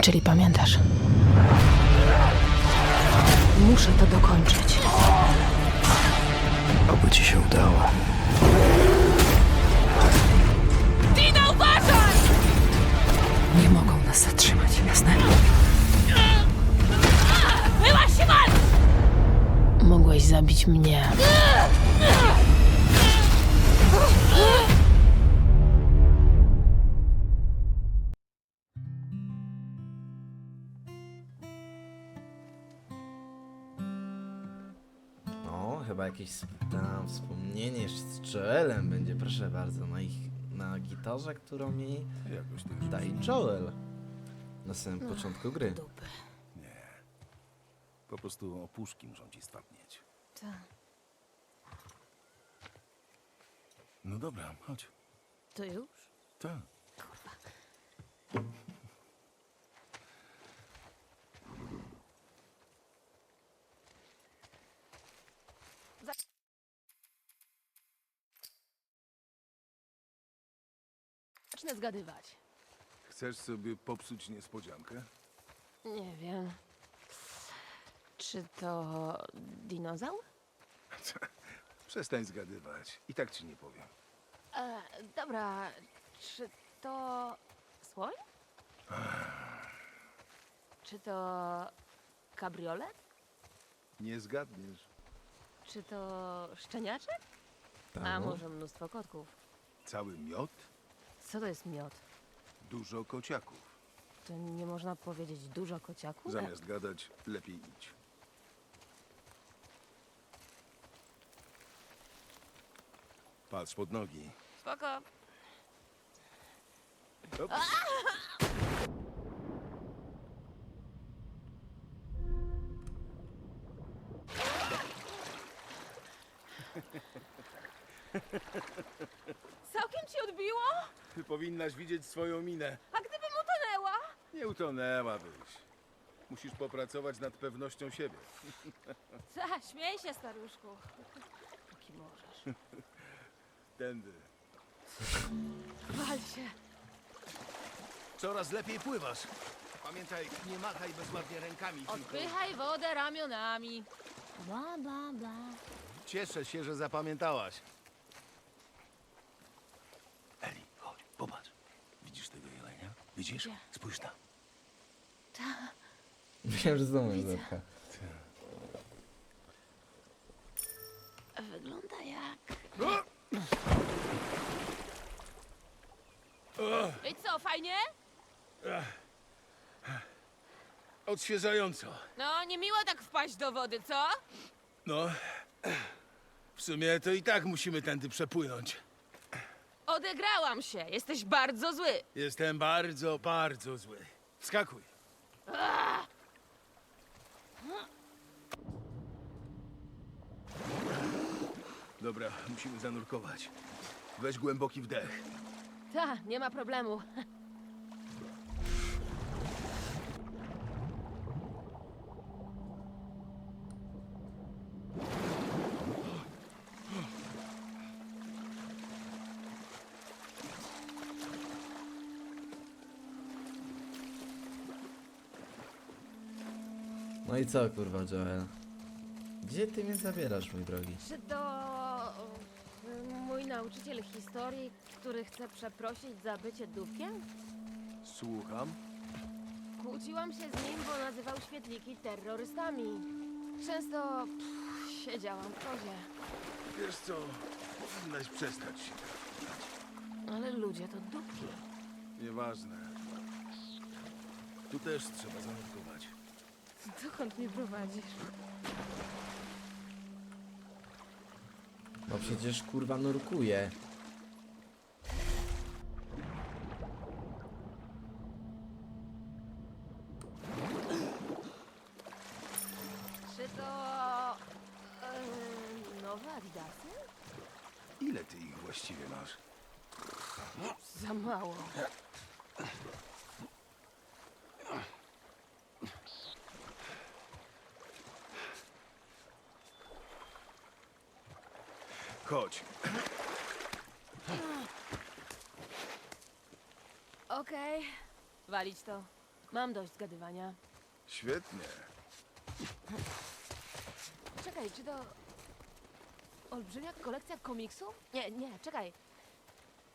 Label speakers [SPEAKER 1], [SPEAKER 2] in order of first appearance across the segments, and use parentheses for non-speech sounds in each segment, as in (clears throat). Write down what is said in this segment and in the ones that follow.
[SPEAKER 1] Czyli pamiętasz. Muszę to dokończyć.
[SPEAKER 2] Oby ci się udało.
[SPEAKER 1] Dina, uważaj! Nie mogą nas zatrzymać, jasne? Byłaś się! Mogłeś zabić mnie.
[SPEAKER 3] Jakieś tam wspomnienie z Joelem będzie, proszę bardzo, na ich, na gitarze, którą mi
[SPEAKER 2] Jakoś już
[SPEAKER 3] daje Joel na samym początku gry.
[SPEAKER 1] Dupy.
[SPEAKER 2] Po prostu opuszki muszą ci spadnieć.
[SPEAKER 1] Tak.
[SPEAKER 2] No dobra, chodź.
[SPEAKER 1] To już?
[SPEAKER 2] Tak.
[SPEAKER 1] Zacznę zgadywać.
[SPEAKER 2] Chcesz sobie popsuć niespodziankę?
[SPEAKER 1] Nie wiem. Czy to dinozaur? (laughs)
[SPEAKER 2] Przestań zgadywać. I tak ci nie powiem.
[SPEAKER 1] E, dobra, czy to słoń? Czy to kabriolet?
[SPEAKER 2] Nie zgadniesz.
[SPEAKER 1] Czy to szczeniaczek? A może mnóstwo kotków?
[SPEAKER 2] Cały miod?
[SPEAKER 1] Co to jest miod?
[SPEAKER 2] Dużo kociaków.
[SPEAKER 1] To nie można powiedzieć dużo kociaków?
[SPEAKER 2] Zamiast gadać, lepiej idź. Patrz pod nogi.
[SPEAKER 1] Spoko.
[SPEAKER 2] Ups. Powinnaś widzieć swoją minę.
[SPEAKER 1] A gdybym utonęła?
[SPEAKER 2] Nie utonęłabyś. Musisz popracować nad pewnością siebie. (laughs)
[SPEAKER 1] Ta, śmiej się, staruszku. Póki możesz.
[SPEAKER 2] Tędy.
[SPEAKER 1] Wal się.
[SPEAKER 2] Coraz lepiej pływasz. Pamiętaj, nie machaj bezładnie rękami. tylko
[SPEAKER 1] Odpychaj wodę ramionami. Bla, bla, bla.
[SPEAKER 2] Cieszę się, że zapamiętałaś. Eli, chodź, popatrz. Widzisz tego jelenia? Widzisz?
[SPEAKER 1] Gdzie?
[SPEAKER 2] Spójrz tam.
[SPEAKER 3] Wiem, że znowu
[SPEAKER 1] Widzę.
[SPEAKER 3] zapcha.
[SPEAKER 1] Wygląda jak... I co, fajnie?
[SPEAKER 2] Odświeżająco.
[SPEAKER 1] No, niemiło tak wpaść do wody, co?
[SPEAKER 2] No, w sumie to i tak musimy tędy przepłynąć.
[SPEAKER 1] Odegrałam się. Jesteś bardzo zły.
[SPEAKER 2] Jestem bardzo, bardzo zły. Wskakuj. Dobra, musimy zanurkować. Weź głęboki wdech.
[SPEAKER 1] Ta, nie ma problemu.
[SPEAKER 3] Co, kurwa, Joel? Gdzie ty mnie zabierasz, mój drogi?
[SPEAKER 1] Czy to y, mój nauczyciel historii, który chce przeprosić za bycie dupkiem?
[SPEAKER 2] Słucham.
[SPEAKER 1] Kłóciłam się z nim, bo nazywał świetliki terrorystami. Często pff, siedziałam w kozie,
[SPEAKER 2] Wiesz co, powinnaś przestać się.
[SPEAKER 1] ale ludzie to dupki.
[SPEAKER 2] Nieważne. Tu też trzeba zanurkować.
[SPEAKER 1] Dokąd mnie prowadzisz?
[SPEAKER 3] No przecież, kurwa, nurkuję.
[SPEAKER 1] Czy to yy, nowe adidasy?
[SPEAKER 2] Ile ty ich właściwie masz?
[SPEAKER 1] Za mało.
[SPEAKER 2] Chodź.
[SPEAKER 1] Okej, walić to. Mam dość zgadywania.
[SPEAKER 2] Świetnie.
[SPEAKER 1] Czekaj, czy to... Olbrzymia kolekcja komiksów? Nie, nie, czekaj.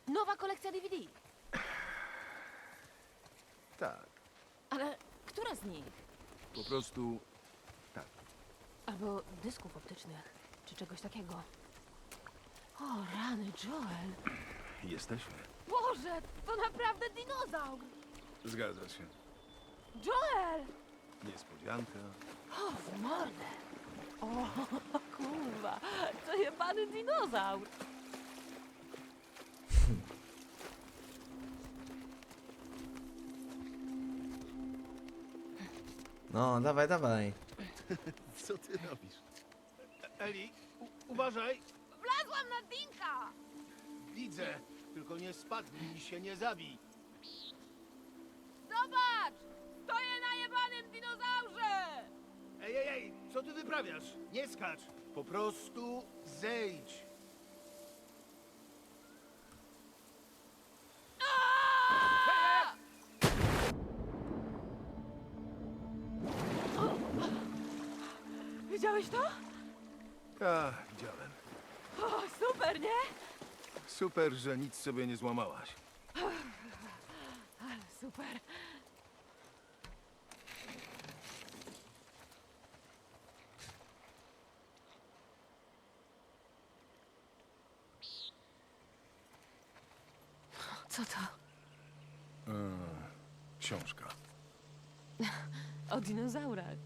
[SPEAKER 1] Nowa kolekcja DVD.
[SPEAKER 2] Tak.
[SPEAKER 1] Ale która z nich?
[SPEAKER 2] Po prostu
[SPEAKER 1] Albo dysków optycznych, czy czegoś takiego. O, rany, Joel.
[SPEAKER 2] jesteśmy.
[SPEAKER 1] Boże, to naprawdę dinozaur!
[SPEAKER 2] Zgadza się.
[SPEAKER 1] Joel!
[SPEAKER 2] Niespodzianka.
[SPEAKER 1] O, w mordę! O, (laughs) kurwa, to jebany dinozaur!
[SPEAKER 3] No, dawaj, dawaj. (laughs)
[SPEAKER 2] Co ty robisz? Eli, u- uważaj.
[SPEAKER 1] Wlazłam na Dinka!
[SPEAKER 2] Widzę. Tylko nie spadnij i się nie zabij.
[SPEAKER 1] Zobacz! Stoję na jebanym dinozaurze!
[SPEAKER 2] Ej, ej, ej, co ty wyprawiasz? Nie skacz. Po prostu zejdź.
[SPEAKER 1] Widziałeś to?
[SPEAKER 2] Tak, widziałem.
[SPEAKER 1] O, super, nie?
[SPEAKER 2] Super, że nic sobie nie złamałaś.
[SPEAKER 1] Super. Co to?
[SPEAKER 2] Książka.
[SPEAKER 1] O dinozaurach.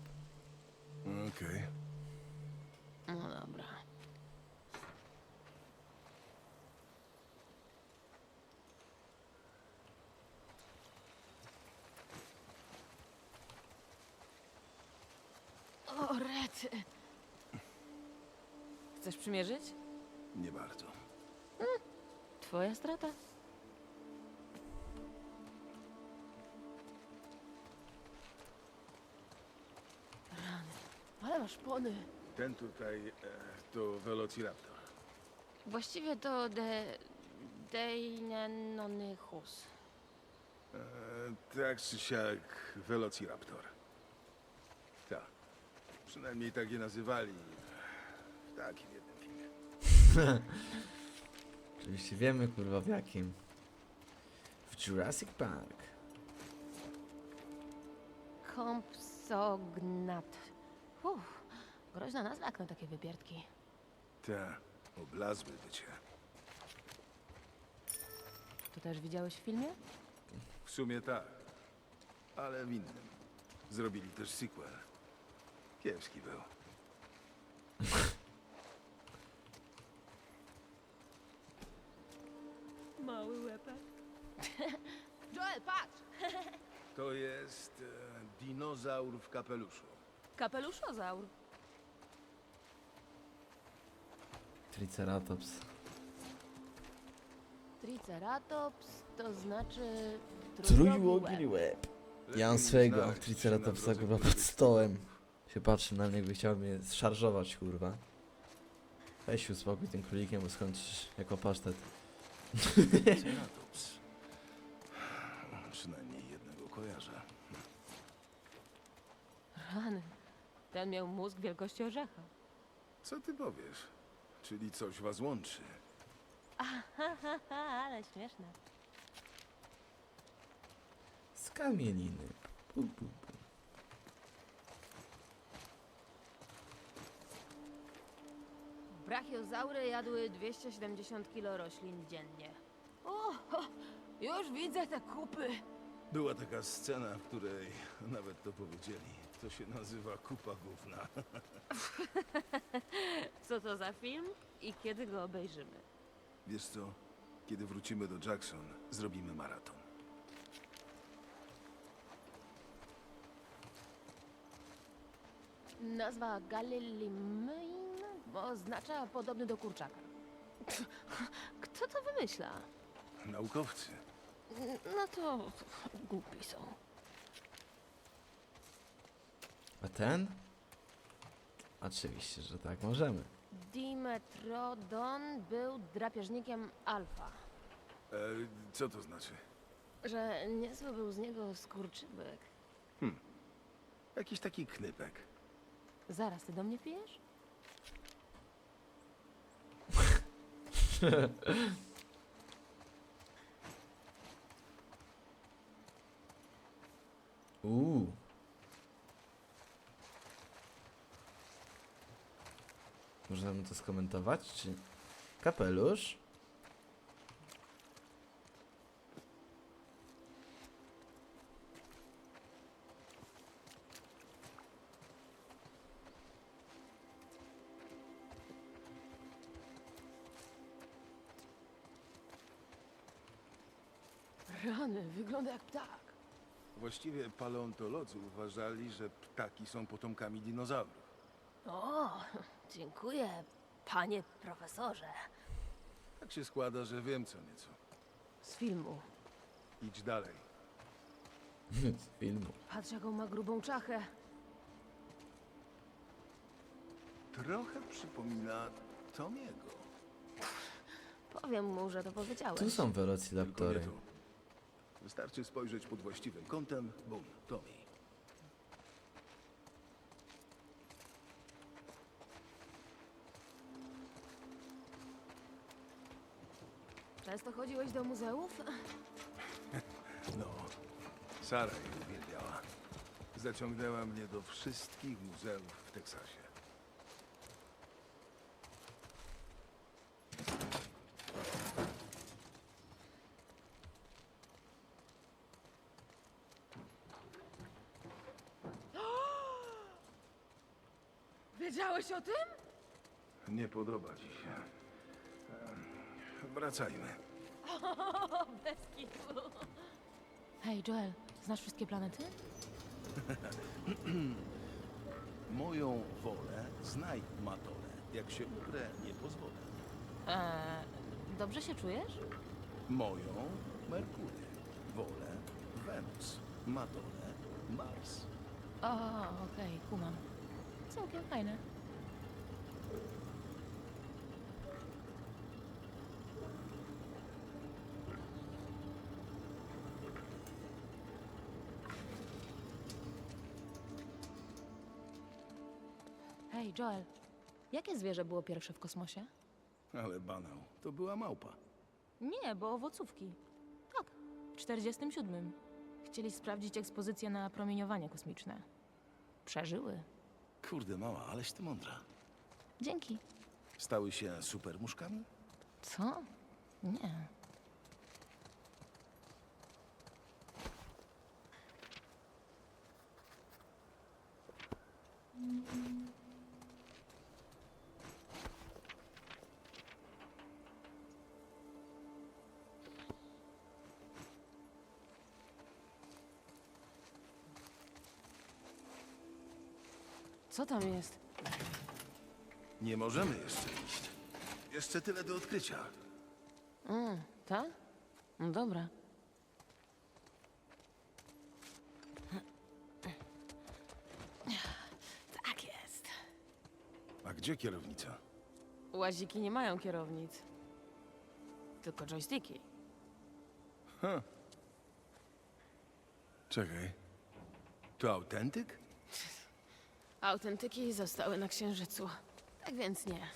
[SPEAKER 2] Okej.
[SPEAKER 1] No dobra. O, rety. Chcesz przymierzyć?
[SPEAKER 2] Nie bardzo.
[SPEAKER 1] Twoja strata. Rany. Ale masz pony.
[SPEAKER 2] Ten tutaj e, to Velociraptor.
[SPEAKER 1] Właściwie to de... Deinanonychus.
[SPEAKER 2] E, tak czy siak Velociraptor. Tak. Przynajmniej tak je nazywali w takim jednym filmie. (laughs)
[SPEAKER 3] Oczywiście wiemy, kurwa, w jakim. W Jurassic Park.
[SPEAKER 1] Kompsognat. Uff, groźna nazwa jak na takie wypierdki.
[SPEAKER 2] Tak, oblazły bycie.
[SPEAKER 1] To też widziałeś w filmie?
[SPEAKER 2] W sumie tak, ale w innym. Zrobili też sequel. Kiepski był.
[SPEAKER 1] Mały łepek. (laughs) Joel, patrz!
[SPEAKER 2] To jest e, dinozaur w kapeluszu.
[SPEAKER 1] Kapeluszozaur.
[SPEAKER 3] Triceratops.
[SPEAKER 1] Triceratops to znaczy...
[SPEAKER 3] Trójłogi łeb. Ja mam
[SPEAKER 2] Lepiej
[SPEAKER 3] swojego
[SPEAKER 2] znaleźć
[SPEAKER 3] Triceratopsa, kurwa,
[SPEAKER 2] której
[SPEAKER 3] pod stołem. Się patrzy na niego i chciał mnie zszarżować, kurwa. Weź uspokój tym królikiem, bo skończysz jako pasztet.
[SPEAKER 2] Triceratops. (laughs) Przynajmniej jednego kojarzę.
[SPEAKER 1] Rany. Ten miał mózg wielkości orzecha.
[SPEAKER 2] Co ty powiesz? Czyli coś was łączy.
[SPEAKER 1] ale śmieszne.
[SPEAKER 3] Z kamieniny. Pu, pu, pu.
[SPEAKER 1] Brachiozaury jadły 270 kg roślin dziennie. O, już widzę te kupy.
[SPEAKER 2] Była taka scena, w której nawet to powiedzieli. To się nazywa kupa gówna. (laughs)
[SPEAKER 1] Co to za film i kiedy go obejrzymy?
[SPEAKER 2] Wiesz co? Kiedy wrócimy do Jackson, zrobimy maraton.
[SPEAKER 1] Nazwa Galilimyn oznacza podobny do kurczaka. Kto to wymyśla?
[SPEAKER 2] Naukowcy.
[SPEAKER 1] No to głupi są.
[SPEAKER 3] A ten? Oczywiście, że tak możemy.
[SPEAKER 1] Dimetrodon był drapieżnikiem alfa.
[SPEAKER 2] E, co to znaczy?
[SPEAKER 1] Że niezły był z niego skurczybyk.
[SPEAKER 2] Jakiś taki knypek.
[SPEAKER 1] Zaraz, ty do mnie pijesz? (laughs)
[SPEAKER 3] Uuu. Możemy to skomentować, czy... Kapelusz?
[SPEAKER 1] Jak ptak.
[SPEAKER 2] Właściwie paleontolodzy uważali, że ptaki są potomkami dinozaurów.
[SPEAKER 1] O, dziękuję, panie profesorze.
[SPEAKER 2] Tak się składa, że wiem co nieco.
[SPEAKER 1] Z filmu.
[SPEAKER 2] Idź dalej. (laughs)
[SPEAKER 3] Z filmu.
[SPEAKER 1] Patrz, jaką ma grubą czachę.
[SPEAKER 2] Trochę przypomina Tomiego.
[SPEAKER 1] Powiem mu, że to powiedziałeś.
[SPEAKER 3] Tu są
[SPEAKER 2] Tylko nie
[SPEAKER 3] velociraptory.
[SPEAKER 2] tu. Wystarczy spojrzeć pod właściwym kątem. Bum, Tommy.
[SPEAKER 1] Często chodziłeś do muzeów?
[SPEAKER 2] No, Sara je uwielbiała. Zaciągnęła mnie do wszystkich muzeów w Teksasie.
[SPEAKER 1] Wiedziałeś o tym?
[SPEAKER 2] Nie podoba ci się. Em, Wracajmy.
[SPEAKER 1] O, bez kitu. Hej, Joel, znasz wszystkie planety? (clears throat)
[SPEAKER 2] Moją wolę znaj, Matole. Jak się uprę, nie pozwolę.
[SPEAKER 1] Eee, dobrze się czujesz?
[SPEAKER 2] Moją Merkury. Wolę Wenus. Matole Mars.
[SPEAKER 1] O, okej, kumam. Całkiem fajne. Hej, Joel. Jakie zwierzę było pierwsze w kosmosie?
[SPEAKER 2] Ale banał, to była małpa.
[SPEAKER 1] Nie, bo owocówki. Tak, w 47. Chcieli sprawdzić ekspozycję na promieniowanie kosmiczne. Przeżyły.
[SPEAKER 2] Kurde mała, aleś ty mądra.
[SPEAKER 1] Dzięki.
[SPEAKER 2] Stały się supermuszkami?
[SPEAKER 1] Co? Nie. Co tam jest?
[SPEAKER 2] Nie możemy jeszcze iść. Jeszcze tyle do odkrycia.
[SPEAKER 1] Mm, tak? No dobra. Tak jest.
[SPEAKER 2] A gdzie kierownica?
[SPEAKER 1] Łaziki nie mają kierownic. Tylko joysticki.
[SPEAKER 2] Czekaj. To autentyk? (laughs)
[SPEAKER 1] Autentyki zostały na księżycu. Tak więc nie.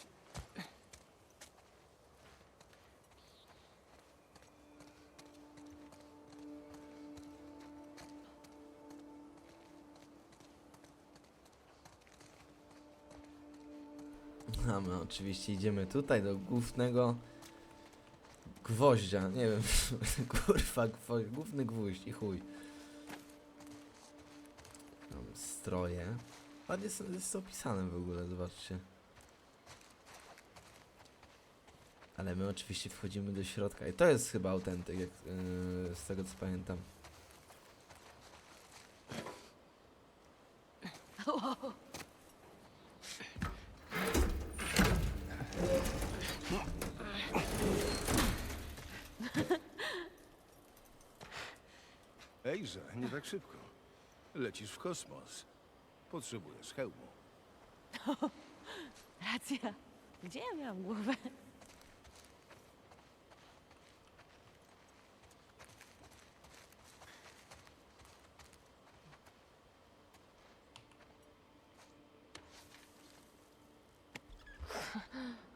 [SPEAKER 3] A my oczywiście idziemy tutaj do głównego gwoździa. Nie wiem, (laughs) kurwa, gwo, główny gwóźdź i chuj. Tam stroje. Ładnie jest, jest opisane w ogóle, zobaczcie. Ale my oczywiście wchodzimy do środka i to jest chyba autentyk, jak, yy, z tego co pamiętam.
[SPEAKER 2] Ejże, nie tak szybko. Lecisz w kosmos. Potrzebujesz hełmu. (laughs)
[SPEAKER 1] Racja. Gdzie ja miałam głowę?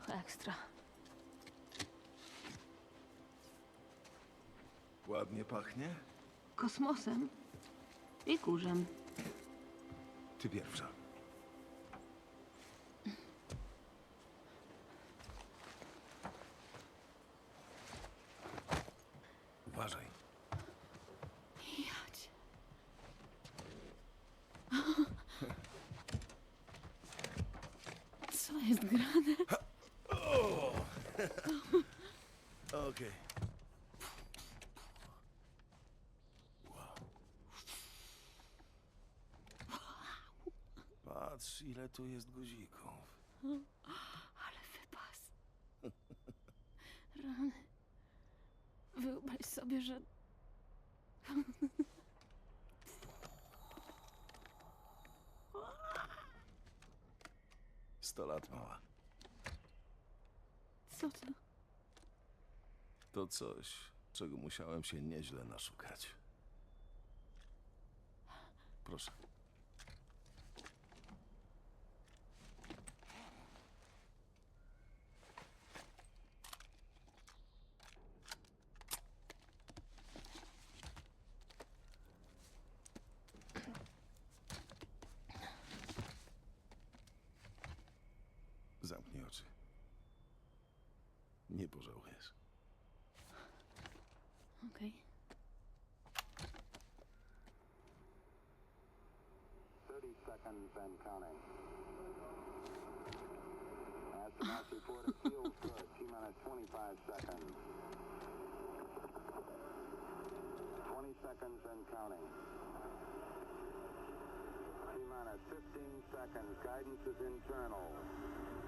[SPEAKER 1] (laughs) Ekstra.
[SPEAKER 2] Ładnie pachnie?
[SPEAKER 4] Kosmosem i kurzem.
[SPEAKER 2] Ty pierwsza. Uważaj.
[SPEAKER 4] Jać. Co jest grane?
[SPEAKER 2] Okej. Patrz, ile tu jest guzików. (laughs)
[SPEAKER 4] Ale wypas. Rany. Wyobraź sobie, że
[SPEAKER 2] Sto lat mała.
[SPEAKER 4] co to?
[SPEAKER 2] To coś, czego musiałem się nieźle naszukać. Proszę. Zamknij oczy. Nie pożałujesz.
[SPEAKER 4] Okej.
[SPEAKER 5] Seconds and counting. T minus 15 seconds. Guidance is internal.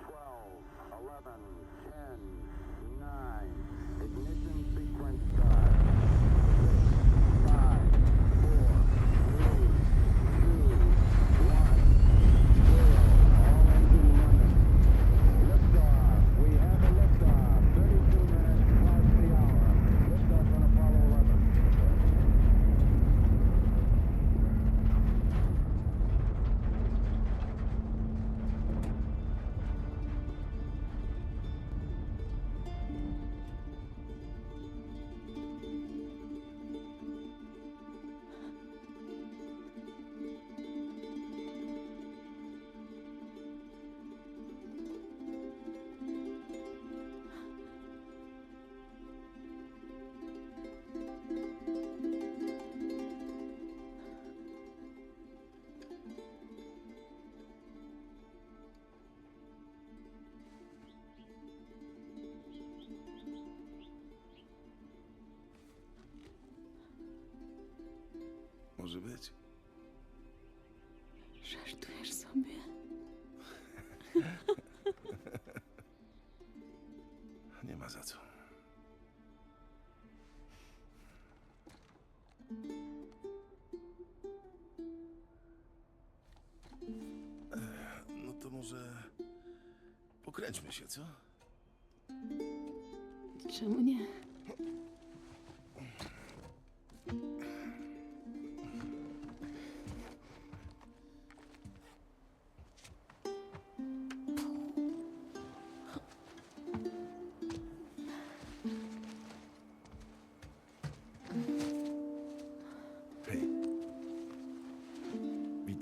[SPEAKER 5] 12, 11, 10, 9. Ignition sequence start.
[SPEAKER 2] Może być?
[SPEAKER 4] Żartujesz sobie? (laughs)
[SPEAKER 2] Nie ma za co. Ech, No to może pokręćmy się, co?
[SPEAKER 4] Czemu nie?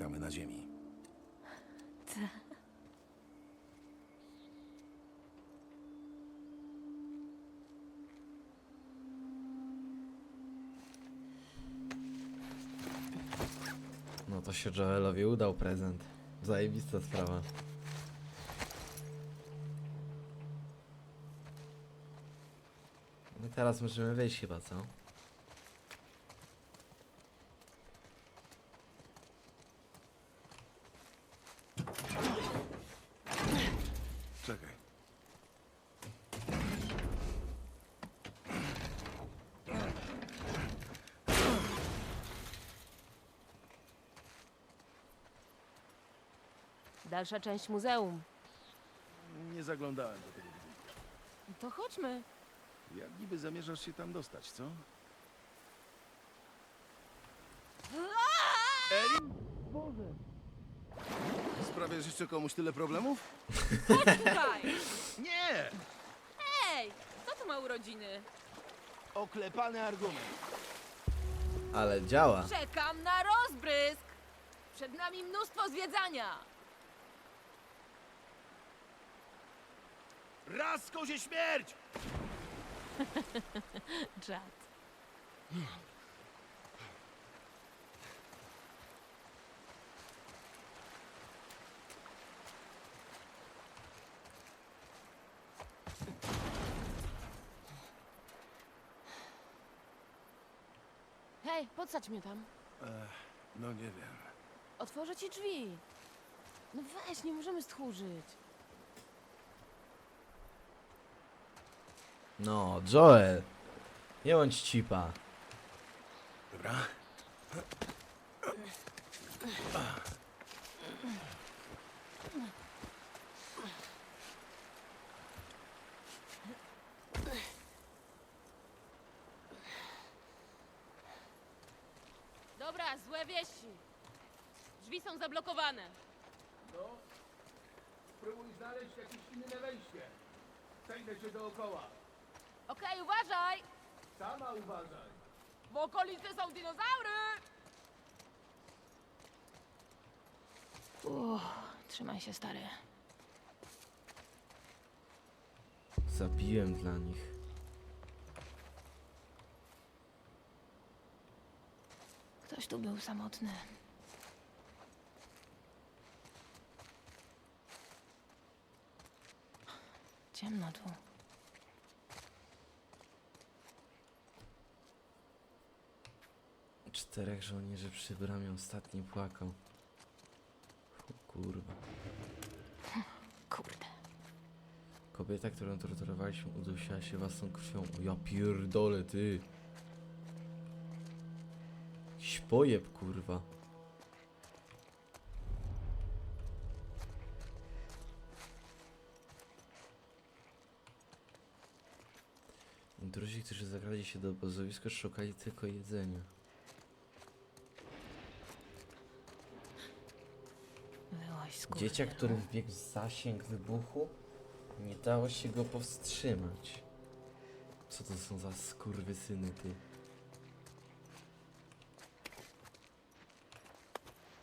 [SPEAKER 2] Na Ziemi.
[SPEAKER 3] No to się Joelowi udał prezent. Zajebista sprawa. No teraz możemy wyjść chyba, co?
[SPEAKER 2] Czekaj.
[SPEAKER 1] Dalsza część muzeum.
[SPEAKER 2] Nie zaglądałem do tego budynku.
[SPEAKER 1] To chodźmy.
[SPEAKER 2] Jak niby zamierzasz się tam dostać, co? Eli? Boże! Sprawiasz jeszcze komuś tyle problemów?
[SPEAKER 1] Słuchaj!
[SPEAKER 2] Nie!
[SPEAKER 1] Ej! Kto tu ma urodziny?
[SPEAKER 6] Oklepany argument.
[SPEAKER 3] Ale działa.
[SPEAKER 1] Czekam na rozbrysk! Przed nami mnóstwo zwiedzania!
[SPEAKER 6] Raz kozie śmierć! (laughs)
[SPEAKER 1] Jad. Hej, podsadź mnie tam.
[SPEAKER 2] No nie wiem.
[SPEAKER 1] Otworzę ci drzwi. No weź, nie możemy stchórzyć.
[SPEAKER 3] No, Joel. Nie bądź cipa.
[SPEAKER 2] Dobra.
[SPEAKER 1] Dobra, złe wieści. Drzwi są zablokowane.
[SPEAKER 6] No. Spróbuj znaleźć jakieś inne wejście. Przejdę się dookoła.
[SPEAKER 1] Okej, uważaj!
[SPEAKER 6] Sama uważaj.
[SPEAKER 1] W okolicy są dinozaury! Uff, trzymaj się, stary.
[SPEAKER 3] Zabiłem dla nich.
[SPEAKER 1] Ktoś tu był samotny. Ciemno tu.
[SPEAKER 3] Czterech żołnierzy przy bramie ostatni płakał. O kurwa.
[SPEAKER 1] Kurde.
[SPEAKER 3] Kobieta, którą torturowaliśmy, udusiła się własną krwią. O, Ja pierdolę, ty. Jakiś pojeb, kurwa. Intruzi, którzy zagrali się do obozowiska, szukali tylko jedzenia.
[SPEAKER 1] Z
[SPEAKER 3] Dzieciak, który wbiegł w zasięg wybuchu, nie dało się go powstrzymać. Co to są za skurwysyny, ty?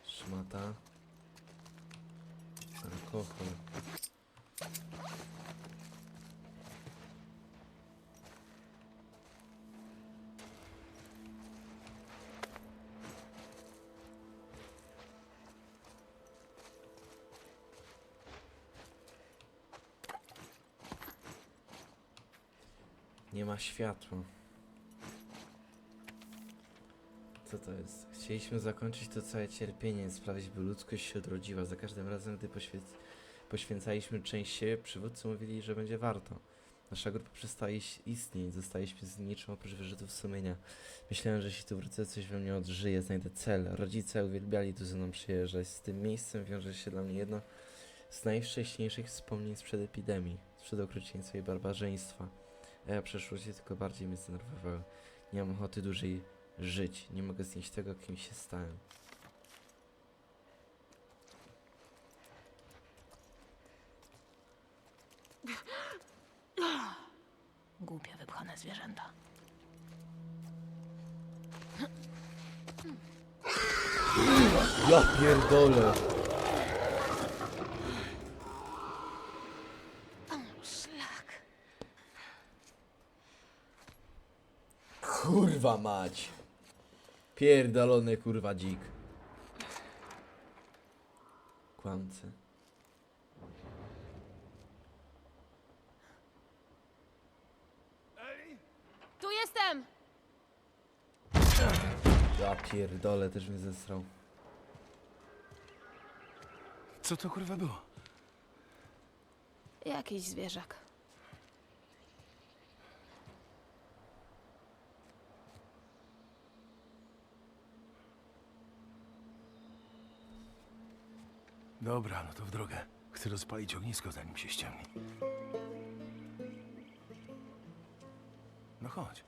[SPEAKER 3] Szmata. Alkohol. Nie ma światła. Co to jest? Chcieliśmy zakończyć to całe cierpienie, sprawić, by ludzkość się odrodziła. Za każdym razem, gdy poświęc poświęcaliśmy część siebie, przywódcy mówili, że będzie warto. Nasza grupa przestała istnieć, zostaliśmy z niczym oprócz wyrzutów sumienia. Myślałem, że jeśli tu wrócę, coś we mnie odżyje, znajdę cel. Rodzice uwielbiali tu ze mną przyjeżdżać. Z tym miejscem wiąże się dla mnie jedno z najwcześniejszych wspomnień sprzed epidemii, sprzed okrucieństwa i barbarzyństwa. A ja przeszłości tylko bardziej mnie zdenerwowały. Nie mam ochoty dłużej żyć. Nie mogę znieść tego, kim się stałem.
[SPEAKER 1] Głupie wypchane zwierzęta.
[SPEAKER 3] Ja pierdolę! Kurwa mać! Pierdolony kurwa dzik. Kłamcy.
[SPEAKER 1] Tu jestem!
[SPEAKER 3] Ja pierdolę, też mnie zesrał.
[SPEAKER 2] Co to kurwa było?
[SPEAKER 1] Jakiś zwierzak.
[SPEAKER 2] Dobra, no to w drogę. Chcę rozpalić ognisko, zanim się ściemni. No chodź.